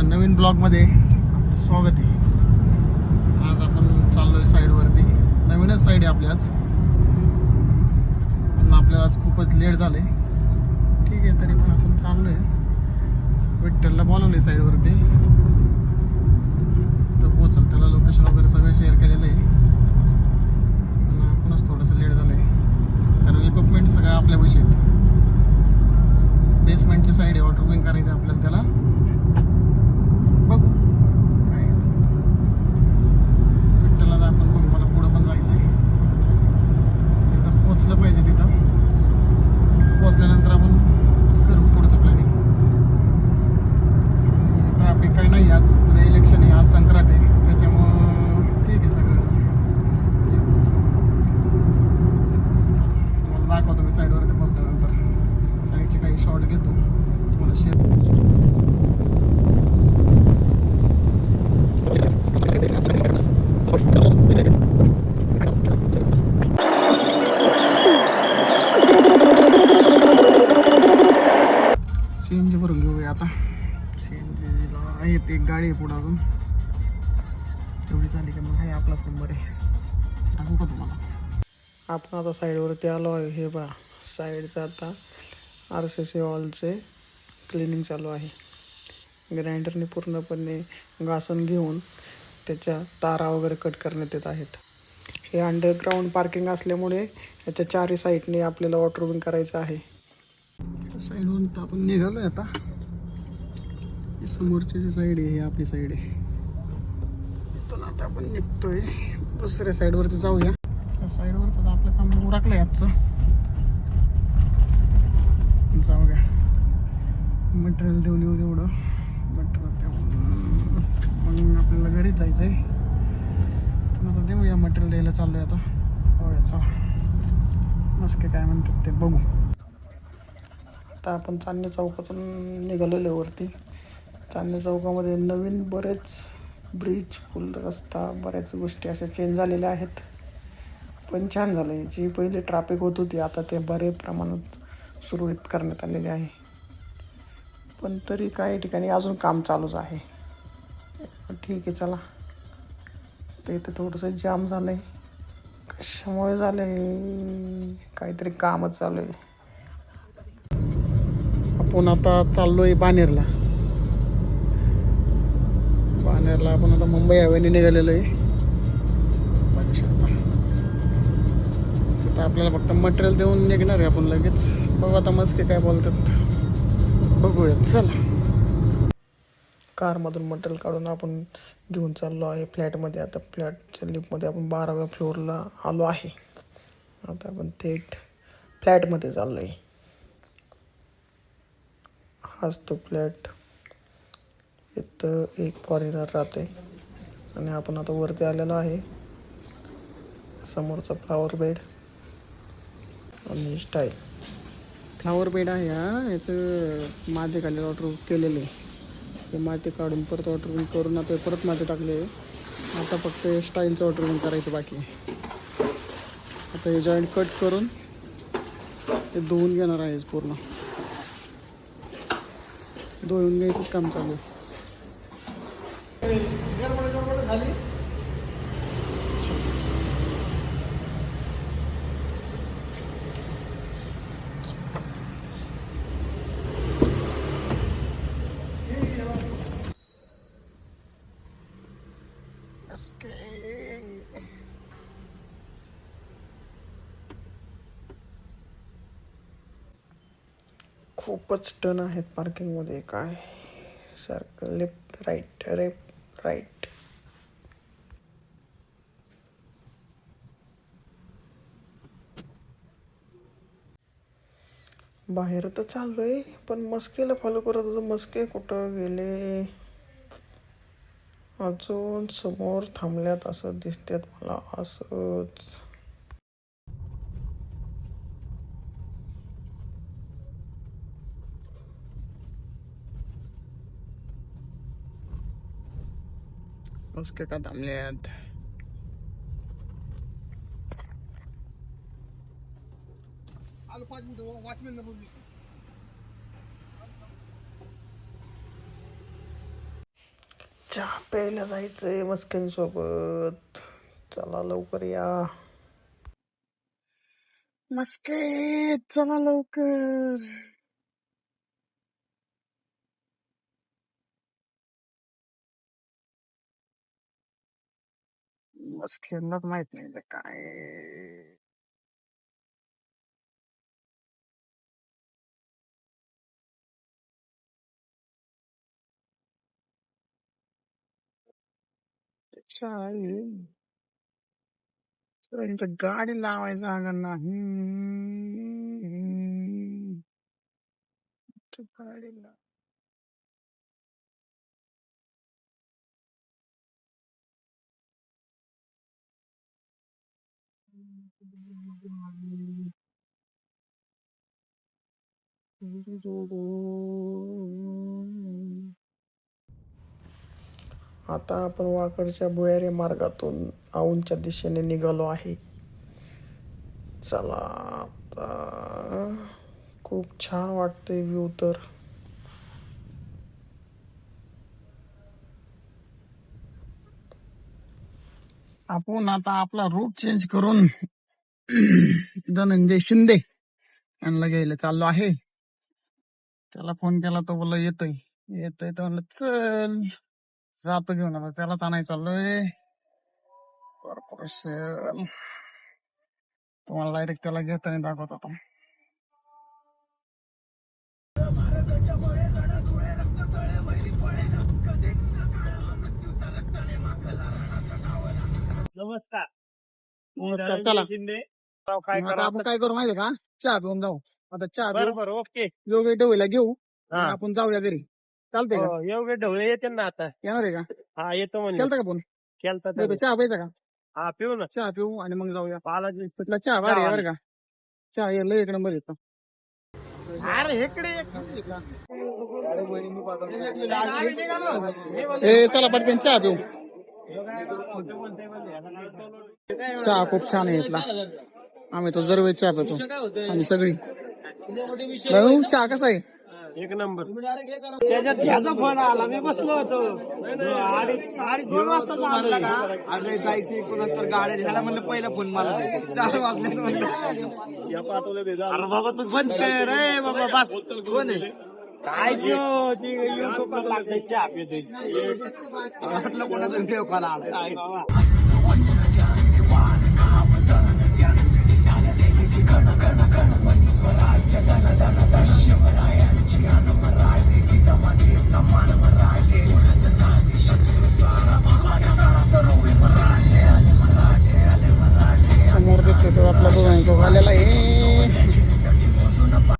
आमच्या नवीन ब्लॉगमध्ये आपलं स्वागत आहे. आज आपण चाललोय साईडवरती. नवीनच साईड आहे आपली आज. पण आपल्याला आज खूपच लेट झालंय. ठीक आहे तरी पण आपण चाललोय. विठ्ठलला बोलवले साईडवरती. तर पोचल त्याला लोकेशन वगैरे सगळं शेअर केलेलं आहे. पण आपणच थोडंसं लेट झालंय. कारण इक्विपमेंट सगळं आपल्यापाशी आहेत. बेसमेंटची साईड आहे वॉटर करायचं आपल्याला त्याला बघू काय आहे ते तिथं. विठ्ठलला आता आपण बघू मला पुढं पण जायचं आहे एकदा पोचलं पाहिजे तिथं पोचल्यानंतर आपण करू पुढचं प्लॅनिंग ट्रॅफिक काही नाही आज उद्या इलेक्शन आहे आज संक्रांत आहे त्याच्यामुळं ठीक आहे सगळं तुम्हाला दाखवतो मी साईडवरती पोचल्यानंतर साईडचे काही शॉट घेतो तुम्हाला शेअर सी एन जी भरून घेऊया आता सी एन जीला आहे ते एक गाडी आहे पुढं अजून. तेवढी चालली का मग आहे आपलाच नंबर आहे. दाखवू का तुम्हाला? आपण आता साईडवरती आलो आहे. हे बा साईडचं आता आर सी सी हॉलचे क्लिनिंग चालू आहे. ग्राइंडरने पूर्णपणे घासून घेऊन त्याच्या तारा वगैरे कट करण्यात येत आहेत. हे अंडरग्राऊंड पार्किंग असल्यामुळे याच्या चारही साईडने आपल्याला वॉटर करायचं आहे. साईडवरून तर आपण आहे आता. ही समोरची जी साईड आहे ही आपली साईड आहे. इथून आता आपण निघतोय. दुसऱ्या साईडवरती जाऊया. त्या साईडवरच आता आपलं काम उरकलं आजचं. जाऊ मटेरियल देऊन येऊ तेवढं. मटेरियल देऊन मग आपल्याला घरीच जायचं आहे पण आता देऊया मटेरियल द्यायला चाललोय आता. होय चला. मस्के काय म्हणतात ते बघू. आता आपण चांदणी चौकातून निघालेलो वरती. चांदणी चौकामध्ये नवीन बरेच ब्रिज पूल रस्ता बऱ्याच गोष्टी अशा चेंज झालेल्या आहेत. पण छान झालं. आहे जी पहिली ट्रॅफिक होत होती आता ते बरे प्रमाणात सुरळीत करण्यात आलेले आहे. पण तरी काही ठिकाणी अजून काम चालूच आहे. ठीक आहे चला. तर इथे थोडंसं जाम झालं आहे कशामुळे झालं आहे काहीतरी कामच चालू आहे. आपण आता चाललो आहे बानेरला. बानेरला आपण आता मुंबई हायवेने निघालेलो आहे. बघू शकता. तिथं आपल्याला फक्त मटेरियल देऊन निघणार आहे आपण लगेच. बघू आता मस्के काय बोलतात. बघूयात. चला. कारमधून मटेरियल काढून आपण घेऊन चाललो आहे फ्लॅटमध्ये. आता फ्लॅटच्या लिफ्टमध्ये आपण बाराव्या फ्लोअरला आलो आहे. आता आपण थेट फ्लॅटमध्ये चाललो आहे हाच तो फ्लॅट. इथं एक फॉरेनर राहते आणि आपण आता वरती आलेलो आहे. समोरचा फ्लावर बेड आणि स्टाईल फ्लावर बेड आहे हा. याचं माती खाली वॉटर केलेले आहे. ते माती काढून परत वॉटर करून आता परत माती टाकले आता फक्त स्टाईलचं वॉटर करायचं बाकी आता हे जॉईंट कट करून ते धुवून घेणार आहेच पूर्ण. धुवून घ्यायचंच काम चालू आहे. Okay. खूपच टन आहेत पार्किंगमध्ये काय? सारखं लेफ्ट राईट लेफ्ट राईट बाहेर तर चाललोय पण मस्केला फॉलो करत होतो. मस्के कुठं गेले? अजून समोर थांबल्यात असं दिसतात मला असंच. मस्के का थांबल्यात आलो पाच मिनिटं बोलली चहा प्यायला जायचंय मस्क्यांसोबत चला लवकर या. मस्के चला लवकर. मस्क्यांनाच माहीत नाही ते काय चालेल तर गाडी लावायचं जागा नाही इथं गाडी लाव आता आपण वाकडच्या भुयारी मार्गातून औंधच्या दिशेने निघालो आहे. चला आता खूप छान वाटतंय व्ह्यू तर. आपण आता आपला रूट चेंज करून धनंजय शिंदे यांना घ्यायला चाललो आहे. त्याला फोन केला तो बोलला येतोय. येतोय तर म्हणलं चल जातो घेऊन. आता त्यालाच आणायला चाललोय कॉर्पोरेशन तुम्हाला डायरेक्ट त्याला घेताना दाखवत होता नमस्कार. नमस्कार चला. शिंदे. राव काय मग आता आपण काय करू माहितीये का? चहा पिऊन जाऊ. आता चहा बरोबर ओके. योग्य डोळीला घेऊ हा. आणि आपण जाऊया घरी. चालतंय का? हो, एवढे ढवळे येते ना आता. येणार आहे का? हा येतो म्हणजे केलता का फोन? केलता बरं. चहा प्यायचा का? हा पिऊ ना. चहा पिऊ आणि मग जाऊया. तिथला चहा भारी आहे बरं का. चहा ये लय एक नंबर येतो. अरे इकडे ए चला पटकन चहा पिऊ. चहा खूप छान आहे इथला. आम्ही तो जरवे चहा पितो. आणि सगळी. चहा कसा आहे? एक नंबर. त्याच्यात ह्याचा फोन आला मी बसलो होतो. दोन वाजता आणला का? अरे जायचं कोणाच तर गाड्या ह्याला म्हणलं पहिला फोन मला. चार वाजले अरे बाबा तू बंद कर. रे बाबा बस. कोण आहे? काय वाटलं कोणाचा व्हिडिओ कॉल आला. स्वराज्य धन धन धन शिवरायांची हनुमराय जिजा मधेचा मान मराठे कोणाच जाती शत्रू सारा माझ्या रोवे मराठे आले मराठे आले मराठे समोर दिसतो तो आपला गोगालेला आहे.